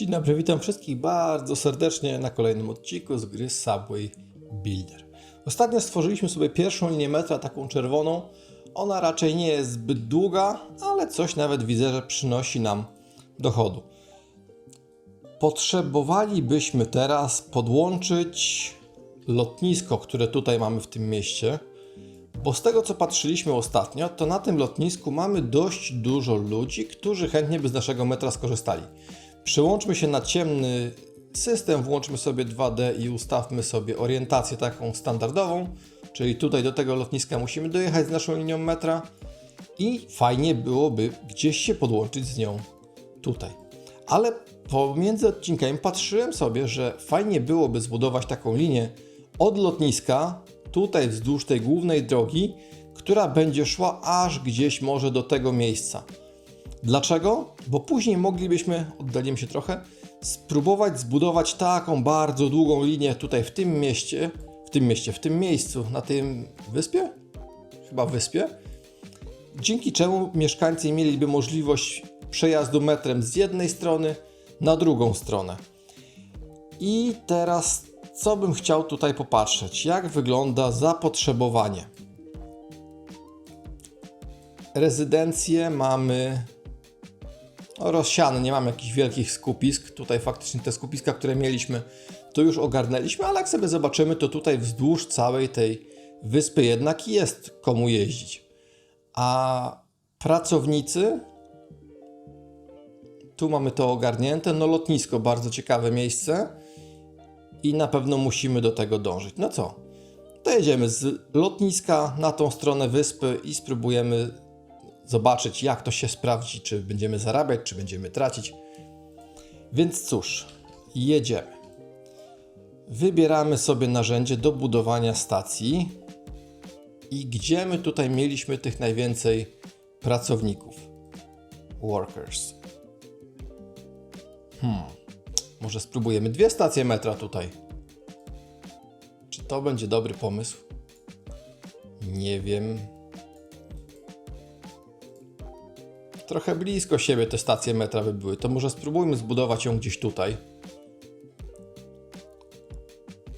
Dzień dobry, witam wszystkich bardzo serdecznie na kolejnym odcinku z gry Subway Builder. Ostatnio stworzyliśmy sobie pierwszą linię metra, taką czerwoną. Ona raczej nie jest zbyt długa, ale coś nawet widzę, że przynosi nam dochodu. Potrzebowalibyśmy teraz podłączyć lotnisko, które tutaj mamy w tym mieście. Bo z tego co patrzyliśmy ostatnio, to na tym lotnisku mamy dość dużo ludzi, którzy chętnie by z naszego metra skorzystali. Przyłączmy się na ciemny system, włączmy sobie 2D i ustawmy sobie orientację taką standardową, czyli tutaj do tego lotniska musimy dojechać z naszą linią metra i fajnie byłoby gdzieś się podłączyć z nią tutaj. Ale pomiędzy odcinkami patrzyłem sobie, że fajnie byłoby zbudować taką linię od lotniska tutaj wzdłuż tej głównej drogi, która będzie szła aż gdzieś może do tego miejsca. Dlaczego? Bo później moglibyśmy, oddalimy się trochę, spróbować zbudować taką bardzo długą linię tutaj w tym mieście, w tym mieście, w tym miejscu, na tym wyspie? Chyba wyspie. Dzięki czemu mieszkańcy mieliby możliwość przejazdu metrem z jednej strony na drugą stronę. I teraz co bym chciał tutaj popatrzeć? Jak wygląda zapotrzebowanie? Rezydencje mamy no, rozsiane, nie mamy jakichś wielkich skupisk. Tutaj faktycznie te skupiska, które mieliśmy, to już ogarnęliśmy, ale jak sobie zobaczymy, to tutaj wzdłuż całej tej wyspy jednak jest komu jeździć. A pracownicy, tu mamy to ogarnięte, no lotnisko, bardzo ciekawe miejsce i na pewno musimy do tego dążyć. No co? To jedziemy z lotniska na tą stronę wyspy i spróbujemy zobaczyć, jak to się sprawdzi, czy będziemy zarabiać, czy będziemy tracić. Więc cóż, jedziemy. Wybieramy sobie narzędzie do budowania stacji. I gdzie my tutaj mieliśmy tych najwięcej pracowników? Workers. Hmm. Może spróbujemy dwie stacje metra tutaj. Czy to będzie dobry pomysł? Nie wiem. Trochę blisko siebie te stacje metra by były. To może spróbujmy zbudować ją gdzieś tutaj.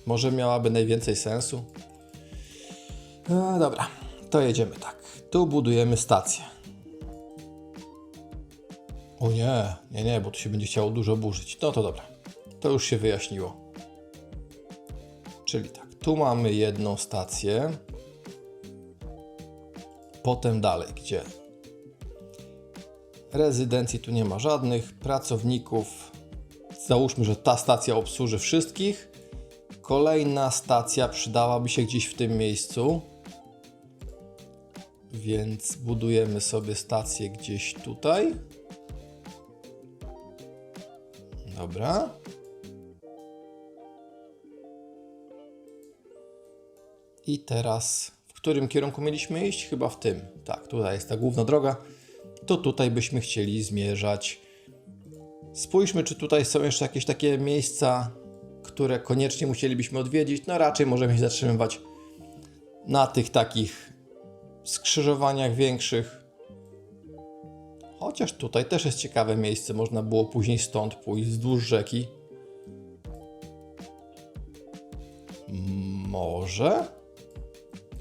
Może miałaby najwięcej sensu. No dobra, to jedziemy tak. Tu budujemy stację. O nie, nie, nie, bo tu się będzie chciało dużo burzyć. No to dobra, to już się wyjaśniło. Czyli tak, tu mamy jedną stację. Potem dalej, gdzie? Rezydencji tu nie ma żadnych, pracowników. Załóżmy, że ta stacja obsłuży wszystkich. Kolejna stacja przydałaby się gdzieś w tym miejscu. Więc budujemy sobie stację gdzieś tutaj. Dobra. I teraz, w którym kierunku mieliśmy iść? Chyba w tym. Tak, tutaj jest ta główna droga. To tutaj byśmy chcieli zmierzać. Spójrzmy, czy tutaj są jeszcze jakieś takie miejsca, które koniecznie musielibyśmy odwiedzić. No raczej możemy się zatrzymywać na tych takich skrzyżowaniach większych. Chociaż tutaj też jest ciekawe miejsce, można było później stąd pójść wzdłuż rzeki. Może?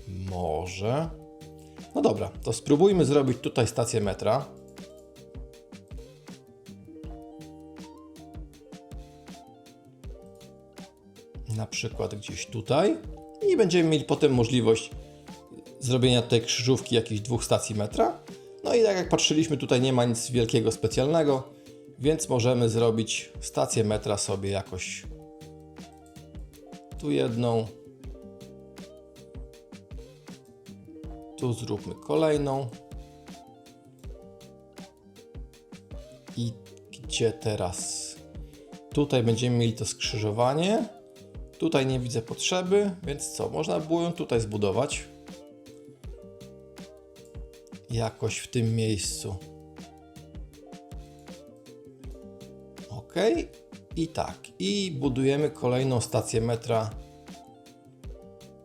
Może? No dobra, to spróbujmy zrobić tutaj stację metra. Na przykład gdzieś tutaj. I będziemy mieli potem możliwość zrobienia tej krzyżówki jakichś dwóch stacji metra. No i tak jak patrzyliśmy, tutaj nie ma nic wielkiego specjalnego, więc możemy zrobić stację metra sobie jakoś tu jedną, tu zróbmy kolejną. I gdzie teraz? Tutaj będziemy mieli to skrzyżowanie. Tutaj nie widzę potrzeby, więc co? Można było ją tutaj zbudować jakoś w tym miejscu. Ok. I tak. I budujemy kolejną stację metra,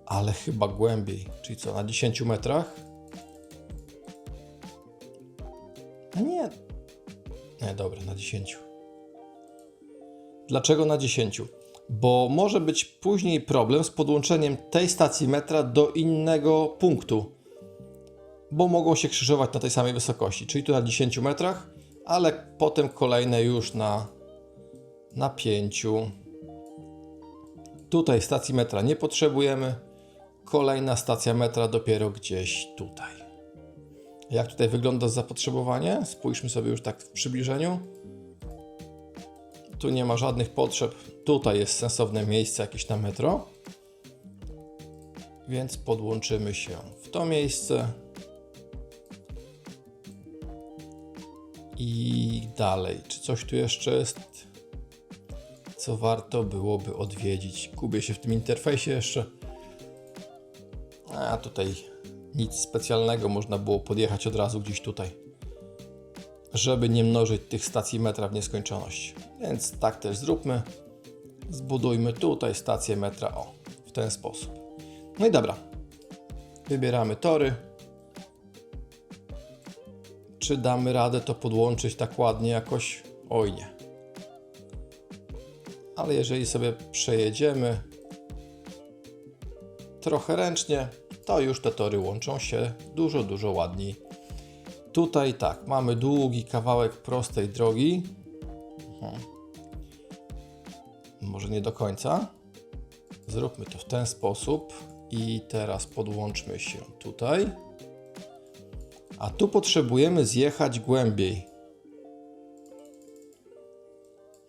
ale chyba głębiej. Czyli co, na 10 metrach? A nie. Nie, dobra, na 10. Dlaczego na 10? Bo może być później problem z podłączeniem tej stacji metra do innego punktu, bo mogą się krzyżować na tej samej wysokości, czyli tu na 10 metrach, ale potem kolejne już na, na 5. Tutaj stacji metra nie potrzebujemy. Kolejna stacja metra dopiero gdzieś tutaj. Jak tutaj wygląda zapotrzebowanie? Spójrzmy sobie już tak w przybliżeniu. Tu nie ma żadnych potrzeb. Tutaj jest sensowne miejsce jakieś na metro. Więc podłączymy się w to miejsce. I dalej. Czy coś tu jeszcze jest, co warto byłoby odwiedzić? Gubię się w tym interfejsie jeszcze. A tutaj nic specjalnego, można było podjechać od razu gdzieś tutaj, żeby nie mnożyć tych stacji metra w nieskończoność. Więc tak też zróbmy. Zbudujmy tutaj stację metra, o, w ten sposób. No i dobra. Wybieramy tory. Czy damy radę to podłączyć tak ładnie jakoś? Oj nie. Ale jeżeli sobie przejedziemy trochę ręcznie, to już te tory łączą się dużo, dużo ładniej. Tutaj tak, mamy długi kawałek prostej drogi. Mhm. Może nie do końca. Zróbmy to w ten sposób i teraz podłączmy się tutaj. A tu potrzebujemy zjechać głębiej.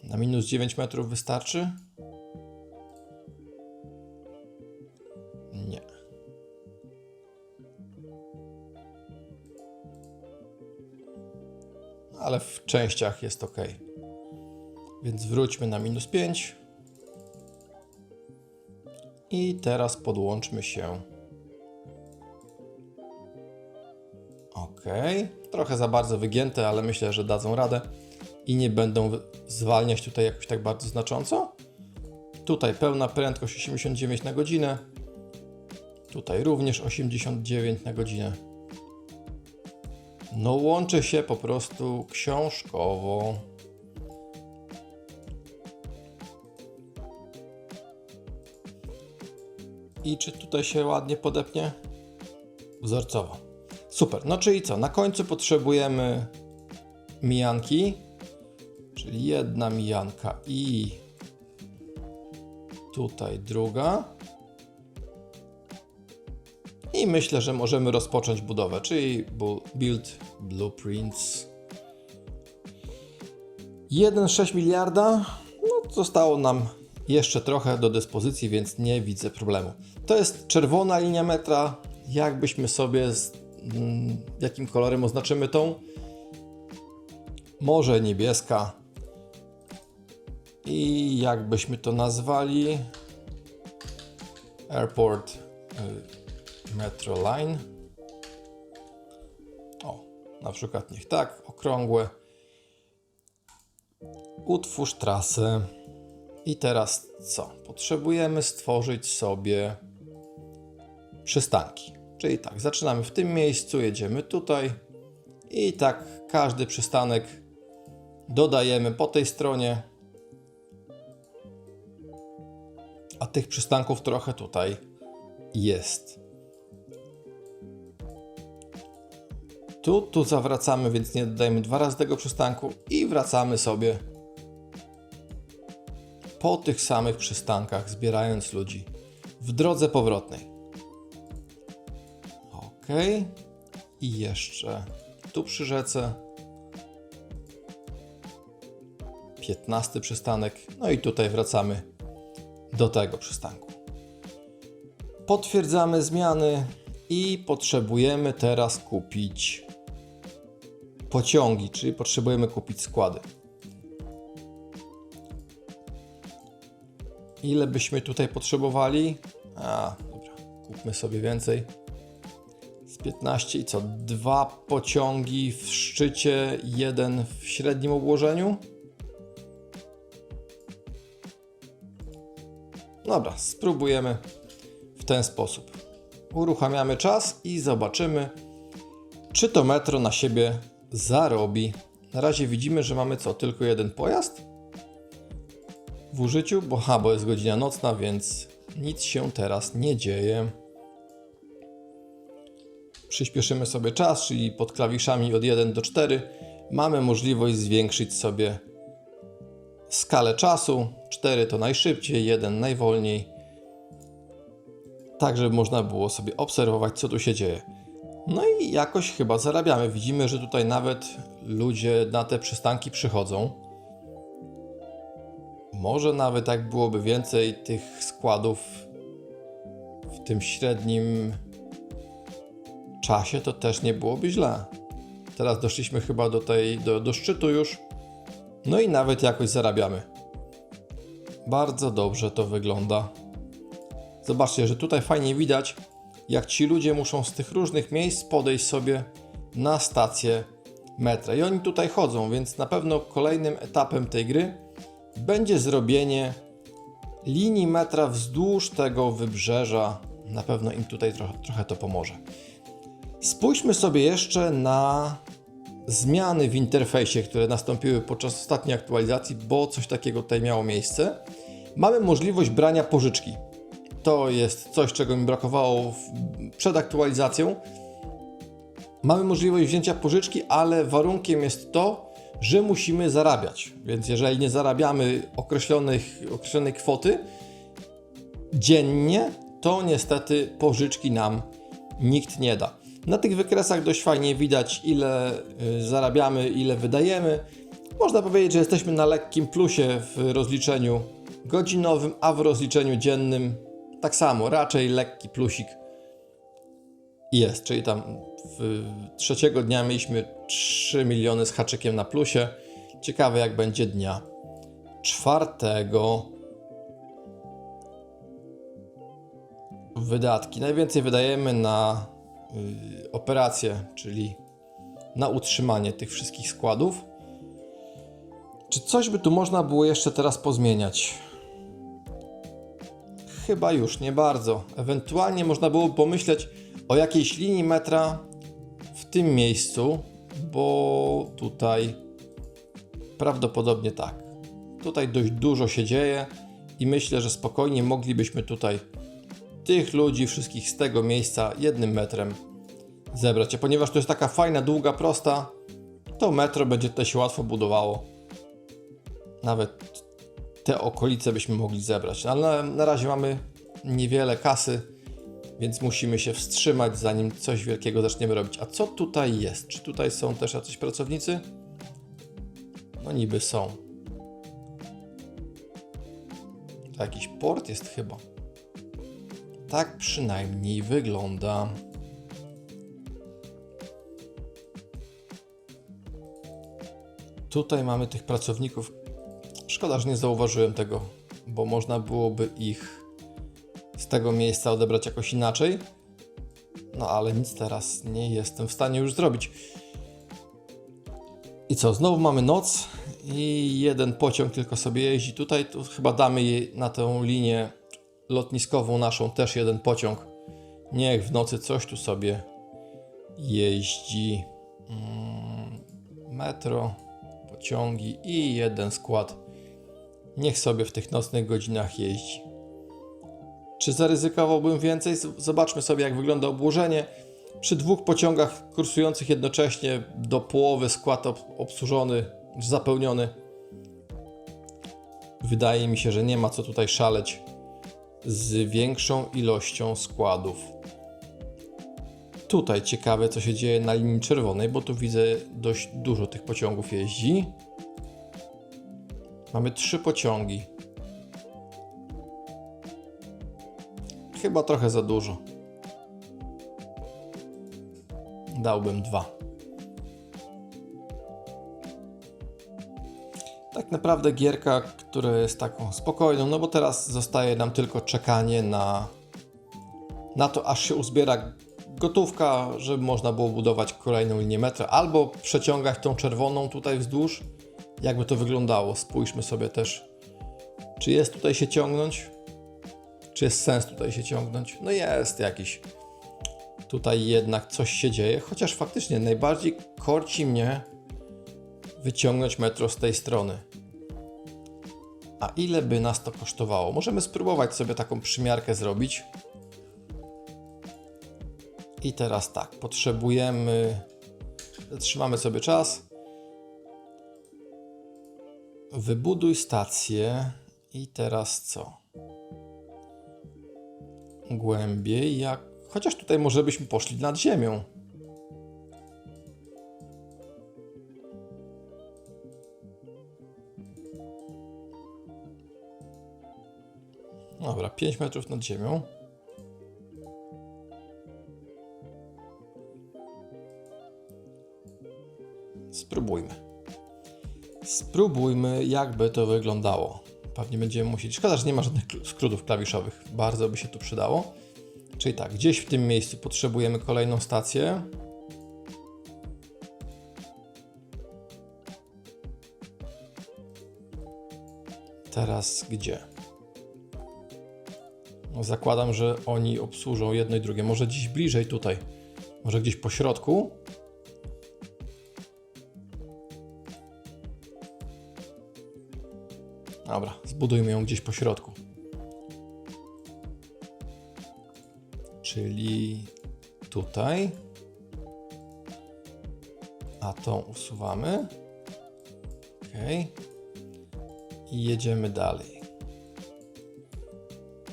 Na minus 9 metrów wystarczy? Ale w częściach jest ok. Więc wróćmy na minus 5. I teraz podłączmy się. Ok. Trochę za bardzo wygięte, ale myślę, że dadzą radę i nie będą zwalniać tutaj jakoś tak bardzo znacząco. Tutaj pełna prędkość 89 na godzinę. Tutaj również 89 na godzinę. No łączy się po prostu książkowo. I czy tutaj się ładnie podepnie? Wzorcowo. Super. No czyli co? Na końcu potrzebujemy mijanki, czyli jedna mijanka i tutaj druga. I myślę, że możemy rozpocząć budowę, czyli bu- build blueprints. 1,6 miliarda. No, zostało nam jeszcze trochę do dyspozycji, więc nie widzę problemu. To jest czerwona linia metra. Jakbyśmy sobie z mm, jakim kolorem oznaczymy tą? Może niebieska. I jakbyśmy to nazwali? Airport Metro Line. O, na przykład niech tak, okrągłe. Utwórz trasę. I teraz co? Potrzebujemy stworzyć sobie przystanki. Czyli tak, zaczynamy w tym miejscu, jedziemy tutaj i tak każdy przystanek dodajemy po tej stronie. A tych przystanków trochę tutaj jest. Tu, tu zawracamy, więc nie dodajemy dwa razy tego przystanku i wracamy sobie po tych samych przystankach, zbierając ludzi w drodze powrotnej. Ok. I jeszcze tu przy rzece. 15 przystanek. No i tutaj wracamy do tego przystanku. Potwierdzamy zmiany i potrzebujemy teraz kupić pociągi, czyli potrzebujemy kupić składy. Ile byśmy tutaj potrzebowali? A, dobra, kupmy sobie więcej. Z 15 i co? Dwa pociągi w szczycie, jeden w średnim obłożeniu. Dobra, spróbujemy w ten sposób. Uruchamiamy czas i zobaczymy, czy to metro na siebie zarobi. Na razie widzimy, że mamy co? Tylko jeden pojazd? w użyciu, bo, ha, bo jest godzina nocna, więc nic się teraz nie dzieje. Przyspieszymy sobie czas, czyli pod klawiszami od 1 do 4 mamy możliwość zwiększyć sobie skalę czasu. 4 to najszybciej, 1 najwolniej. Tak, żeby można było sobie obserwować, co tu się dzieje. No i jakoś chyba zarabiamy. Widzimy, że tutaj nawet ludzie na te przystanki przychodzą. Może nawet jak byłoby więcej tych składów w tym średnim czasie, to też nie byłoby źle. Teraz doszliśmy chyba do tej, do, do szczytu już. No i nawet jakoś zarabiamy. Bardzo dobrze to wygląda. Zobaczcie, że tutaj fajnie widać, jak ci ludzie muszą z tych różnych miejsc podejść sobie na stację metra. I oni tutaj chodzą, więc na pewno kolejnym etapem tej gry będzie zrobienie linii metra wzdłuż tego wybrzeża. Na pewno im tutaj trochę, trochę to pomoże. Spójrzmy sobie jeszcze na zmiany w interfejsie, które nastąpiły podczas ostatniej aktualizacji, bo coś takiego tutaj miało miejsce. Mamy możliwość brania pożyczki. To jest coś, czego mi brakowało przed aktualizacją. Mamy możliwość wzięcia pożyczki, ale warunkiem jest to, że musimy zarabiać. Więc jeżeli nie zarabiamy określonych, określonej kwoty dziennie, to niestety pożyczki nam nikt nie da. Na tych wykresach dość fajnie widać, ile y, zarabiamy, ile wydajemy. Można powiedzieć, że jesteśmy na lekkim plusie w rozliczeniu godzinowym, a w rozliczeniu dziennym tak samo, raczej lekki plusik jest. Czyli tam w trzeciego dnia mieliśmy 3 miliony z haczykiem na plusie. Ciekawe, jak będzie dnia czwartego. Wydatki. Najwięcej wydajemy na y, operacje, czyli na utrzymanie tych wszystkich składów. Czy coś by tu można było jeszcze teraz pozmieniać? Chyba już nie bardzo. Ewentualnie można było pomyśleć o jakiejś linii metra w tym miejscu, bo tutaj prawdopodobnie tak. Tutaj dość dużo się dzieje i myślę, że spokojnie moglibyśmy tutaj tych ludzi, wszystkich z tego miejsca jednym metrem zebrać. A ponieważ to jest taka fajna, długa, prosta, to metro będzie tutaj się łatwo budowało. Nawet te okolice byśmy mogli zebrać. Ale na, na razie mamy niewiele kasy, więc musimy się wstrzymać, zanim coś wielkiego zaczniemy robić. A co tutaj jest? Czy tutaj są też jacyś pracownicy? No niby są. To jakiś port jest chyba. Tak przynajmniej wygląda. Tutaj mamy tych pracowników. Szkoda, że nie zauważyłem tego, bo można byłoby ich z tego miejsca odebrać jakoś inaczej. No ale nic teraz nie jestem w stanie już zrobić. I co, znowu mamy noc i jeden pociąg tylko sobie jeździ tutaj. Tu chyba damy jej na tę linię lotniskową naszą też jeden pociąg. Niech w nocy coś tu sobie jeździ. Mm, metro, pociągi i jeden skład. Niech sobie w tych nocnych godzinach jeździ. Czy zaryzykowałbym więcej? Zobaczmy sobie, jak wygląda obłożenie. Przy dwóch pociągach kursujących jednocześnie do połowy skład ob- obsłużony, zapełniony. Wydaje mi się, że nie ma co tutaj szaleć z większą ilością składów. Tutaj ciekawe, co się dzieje na linii czerwonej, bo tu widzę dość dużo tych pociągów jeździ. Mamy trzy pociągi. Chyba trochę za dużo. Dałbym dwa. Tak naprawdę gierka, która jest taką spokojną, no bo teraz zostaje nam tylko czekanie na, na to, aż się uzbiera gotówka, żeby można było budować kolejną linię metra, albo przeciągać tą czerwoną tutaj wzdłuż. Jakby to wyglądało? Spójrzmy sobie też, czy jest tutaj się ciągnąć. Czy jest sens tutaj się ciągnąć? No jest jakiś. Tutaj jednak coś się dzieje, chociaż faktycznie najbardziej korci mnie wyciągnąć metro z tej strony. A ile by nas to kosztowało? Możemy spróbować sobie taką przymiarkę zrobić. I teraz tak, potrzebujemy. Zatrzymamy sobie czas. Wybuduj stację. I teraz co? Głębiej, jak. Chociaż tutaj może byśmy poszli nad ziemią. Dobra, 5 metrów nad ziemią. Spróbujmy. Spróbujmy, jakby to wyglądało. Pewnie będziemy musieli. Szkoda, że nie ma żadnych skrótów klawiszowych. Bardzo by się tu przydało. Czyli tak, gdzieś w tym miejscu potrzebujemy kolejną stację. Teraz gdzie? No, Zakładam, że oni obsłużą jedno i drugie. Może gdzieś bliżej tutaj. Może gdzieś po środku. Dobra, zbudujmy ją gdzieś po środku. Czyli tutaj. A tą usuwamy. Ok. I jedziemy dalej.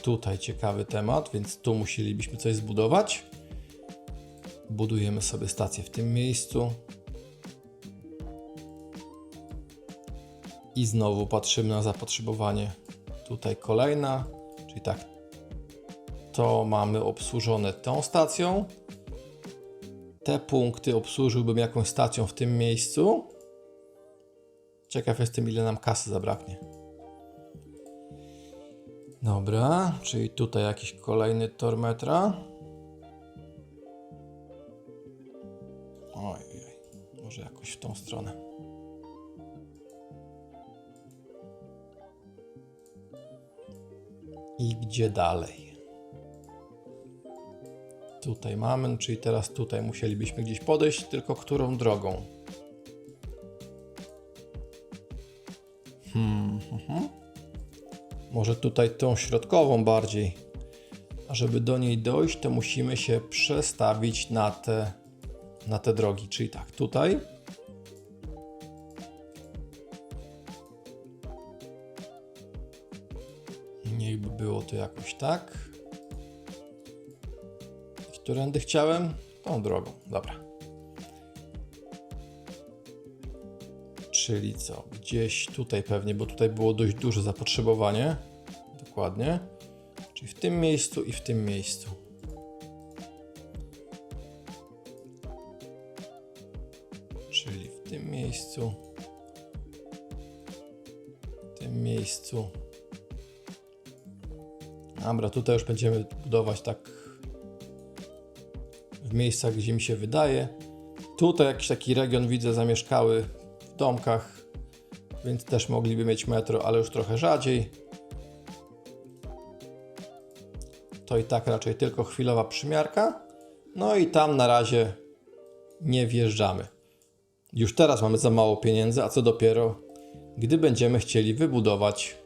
Tutaj ciekawy temat, więc tu musielibyśmy coś zbudować. Budujemy sobie stację w tym miejscu. I znowu patrzymy na zapotrzebowanie. Tutaj kolejna, czyli tak, to mamy obsłużone tą stacją. Te punkty obsłużyłbym jakąś stacją w tym miejscu. Ciekaw jestem, ile nam kasy zabraknie. Dobra, czyli tutaj jakiś kolejny tor metra. Oj, oj, może jakoś w tą stronę. I gdzie dalej? Tutaj mamy, czyli teraz tutaj musielibyśmy gdzieś podejść, tylko którą drogą? Hmm, mhm. Może tutaj tą środkową bardziej. A żeby do niej dojść, to musimy się przestawić na te, na te drogi. Czyli tak, tutaj. Niechby było to jakoś tak. Którędy chciałem? Tą drogą. Dobra. Czyli co? Gdzieś tutaj pewnie, bo tutaj było dość duże zapotrzebowanie. Dokładnie. Czyli w tym miejscu i w tym miejscu. Czyli w tym miejscu. W tym miejscu. Dobra, tutaj już będziemy budować tak w miejscach, gdzie mi się wydaje. Tutaj jakiś taki region widzę zamieszkały w domkach, więc też mogliby mieć metro, ale już trochę rzadziej. To i tak raczej tylko chwilowa przymiarka. No i tam na razie nie wjeżdżamy. Już teraz mamy za mało pieniędzy, a co dopiero, gdy będziemy chcieli wybudować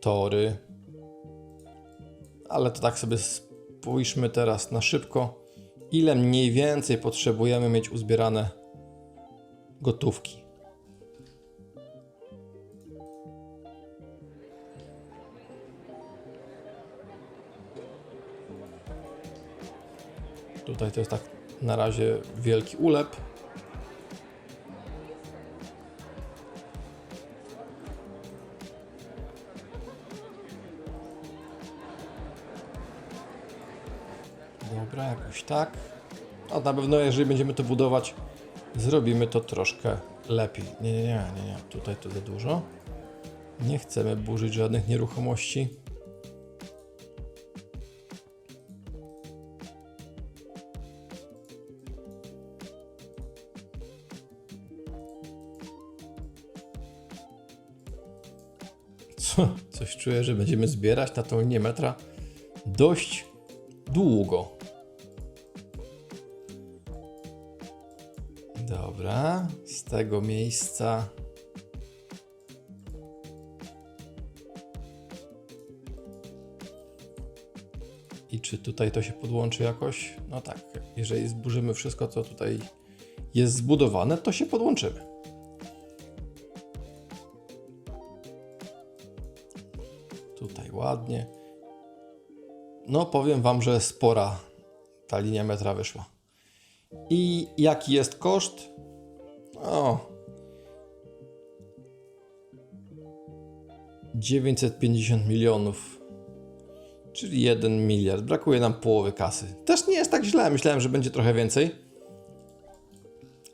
tory. Ale to tak sobie spójrzmy teraz na szybko, ile mniej więcej potrzebujemy mieć uzbierane gotówki. Tutaj to jest tak na razie wielki ulep. Dobra, jakoś tak. A na pewno jeżeli będziemy to budować, zrobimy to troszkę lepiej. Nie, nie, nie, nie, nie. Tutaj to za dużo. Nie chcemy burzyć żadnych nieruchomości. Co? Coś czuję, że będziemy zbierać na tą linię metra dość długo. Dobra, z tego miejsca I czy tutaj to się podłączy jakoś? No tak, jeżeli zburzymy wszystko, co tutaj jest zbudowane, to się podłączymy. Tutaj ładnie. No, powiem Wam, że spora ta linia metra wyszła. I jaki jest koszt? O. 950 milionów. Czyli 1 miliard. Brakuje nam połowy kasy. Też nie jest tak źle. Myślałem, że będzie trochę więcej.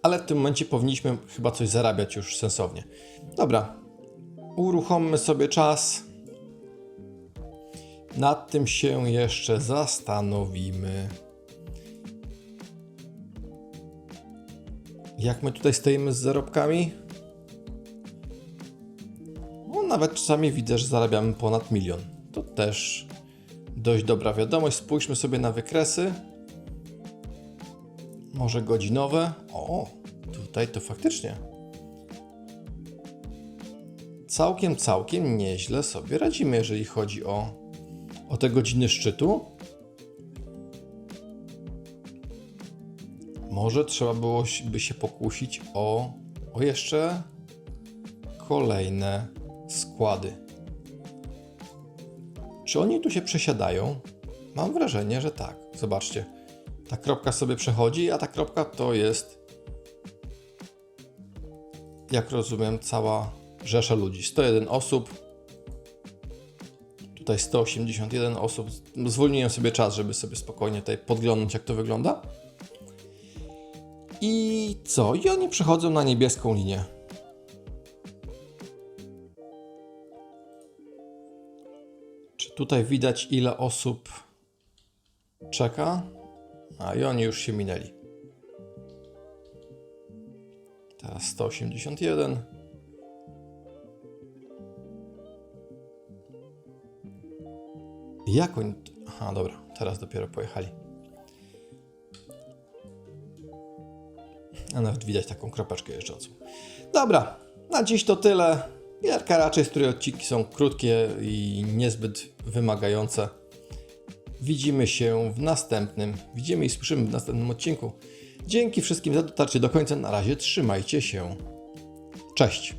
Ale w tym momencie powinniśmy chyba coś zarabiać już sensownie. Dobra. Uruchommy sobie czas. Nad tym się jeszcze zastanowimy. Jak my tutaj stoimy z zarobkami? No, nawet czasami widzę, że zarabiamy ponad milion. To też dość dobra wiadomość. Spójrzmy sobie na wykresy. Może godzinowe. O, tutaj to faktycznie. Całkiem, całkiem nieźle sobie radzimy, jeżeli chodzi o, o te godziny szczytu. Może trzeba było by się pokusić o, o jeszcze kolejne składy. Czy oni tu się przesiadają? Mam wrażenie, że tak. Zobaczcie. Ta kropka sobie przechodzi, a ta kropka to jest, jak rozumiem, cała rzesza ludzi. 101 osób. Tutaj 181 osób. Zwolniłem sobie czas, żeby sobie spokojnie tutaj podglądać, jak to wygląda. I co? I oni przechodzą na niebieską linię. Czy tutaj widać, ile osób czeka? A i oni już się minęli. Teraz 181. Jak oni. Aha, dobra, teraz dopiero pojechali. A nawet widać taką kropeczkę jeżdżącą. Dobra, na dziś to tyle. Gierka raczej, z której odcinki są krótkie i niezbyt wymagające. Widzimy się w następnym, widzimy i słyszymy w następnym odcinku. Dzięki wszystkim za dotarcie do końca. Na razie trzymajcie się. Cześć.